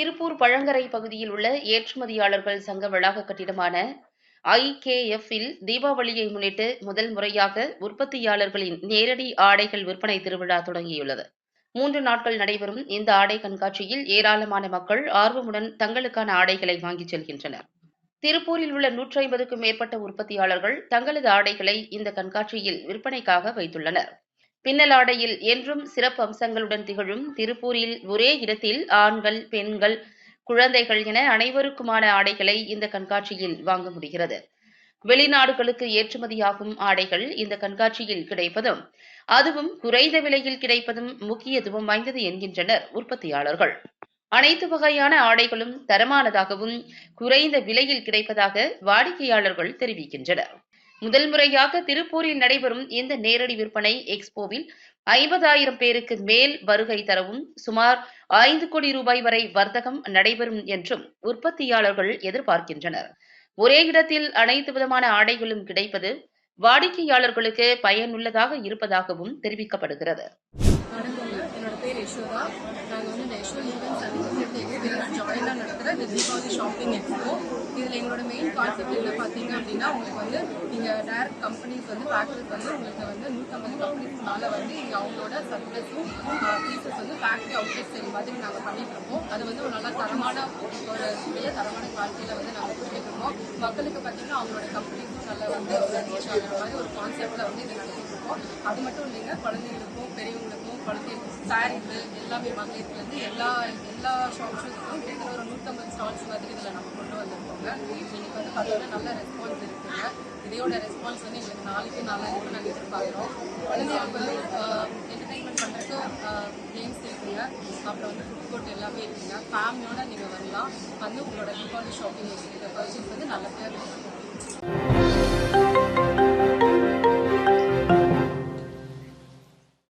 திருப்பூர் பழங்கரை பகுதியில் உள்ள ஏற்றுமதியாளர்கள் சங்க வளாக கட்டிடமான ஐகேஎஃப் இல் தீபாவளியை முன்னிட்டு முதல் முறையாக உற்பத்தியாளர்களின் நேரடி ஆடைகள் விற்பனை திருவிழா தொடங்கியுள்ளது. மூன்று நாட்கள் நடைபெறும் இந்த ஆடை கண்காட்சியில் ஏராளமான மக்கள் ஆர்வமுடன் தங்களுக்கான ஆடைகளை வாங்கிச் செல்கின்றனர். திருப்பூரில் உள்ள நூற்றி ஐம்பதுக்கும் மேற்பட்ட உற்பத்தியாளர்கள் தங்களது ஆடைகளை இந்த கண்காட்சியில் விற்பனைக்காக வைத்துள்ளனர். பின்னல் ஆடையில் என்றும் சிறப்பு அம்சங்களுடன் திகழும் திருப்பூரில் ஒரே இடத்தில் ஆண்கள் பெண்கள் குழந்தைகள் என அனைவருக்குமான ஆடைகளை இந்த கண்காட்சியில் வாங்க முடிகிறது. வெளிநாடுகளுக்கு ஏற்றுமதியாகும் ஆடைகள் இந்த கண்காட்சியில் கிடைப்பதும் அதுவும் குறைந்த விலையில் கிடைப்பதும் முக்கியத்துவம் வாய்ந்தது என்கின்றனர் உற்பத்தியாளர்கள். அனைத்து வகையான ஆடைகளும் தரமானதாகவும் குறைந்த விலையில் கிடைப்பதாக வாடிக்கையாளர்கள் தெரிவிக்கின்றனர். முதல் முறையாக திருப்பூரில் நடைபெறும் இந்த நேரடி விற்பனை எக்ஸ்போவில் ஐம்பதாயிரம் பேருக்கு மேல் வருகை தரவும் சுமார் ஐந்து கோடி ரூபாய் வரை வர்த்தகம் நடைபெறும் என்றும் உற்பத்தியாளர்கள் எதிர்பார்க்கின்றனர். ஒரே இடத்தில் அனைத்து விதமான ஆடைகளும் கிடைப்பது வாடிக்கையாளர்களுக்கு பயனுள்ளதாக இருப்பதாகவும் தெரிவிக்கப்படுகிறது. நாங்கள் வந்து நேஷனல் ஜாயினாக நடத்துகிற தீபாவளி ஷாப்பிங் எக்ஸ்போ இதில் எங்களோட மெயின் கான்செப்ட் என்ன பார்த்தீங்க அப்படின்னா உங்களுக்கு வந்து நீங்கள் டேரக்ட் கம்பெனிஸ் வந்து ஃபேக்ட்ரிஸ் வந்து உங்களுக்கு வந்து நூற்றம்பது கம்பெனிஸ்னால வந்து இங்கே அவங்களோட சர்வீஸும் பீசஸ் வந்து ஃபேக்ட்ரி அவுட்லெட் செல் மாதிரி நாங்கள் பண்ணிட்டு இருக்கோம். அது வந்து ஒரு நல்ல தரமான ஒரு பெரிய தரமான குவாலிட்டியில் வந்து நாங்கள் கொடுத்துட்டு இருக்கோம். மக்களுக்கு பார்த்தீங்கன்னா அவங்களோட கம்பெனிஸும் நல்லா வந்து ஒரு ரீச் ஆகிற மாதிரி ஒரு கான்செப்டில் வந்து இதை நடத்திட்டு இருக்கோம். அது மட்டும் இல்லைங்க குழந்தைங்களுக்கும் பெரியவங்களுக்கும் குழந்தை சாரீஸு எல்லாமே மகளிர்லேருந்து எல்லா எல்லா ஷாப்ஸுக்கும் கிட்டத்தட்ட ஒரு வந்து பார்த்தீங்கன்னா நல்ல ரெஸ்பான்ஸ் இருக்குங்க. இதையோட ரெஸ்பான்ஸ் வந்து எங்களுக்கு நாளைக்கு நல்லா இருக்கும் நாங்கள் எதிர்பார்க்குறோம். குழந்தைங்களுக்கு வந்து என்டர்டைன்மெண்ட் பண்ணுறதுக்கு கேம்ஸ் இருக்குங்க. அப்புறம் வந்து ஃபுட் கோர்ட் எல்லாமே இருக்குங்க. ஃபேமிலியோட நீங்கள் வரலாம். வந்து உங்களோட தீபாவளி ஷாப்பிங் பர்ச்சேஸ் வந்து நல்லபடியாக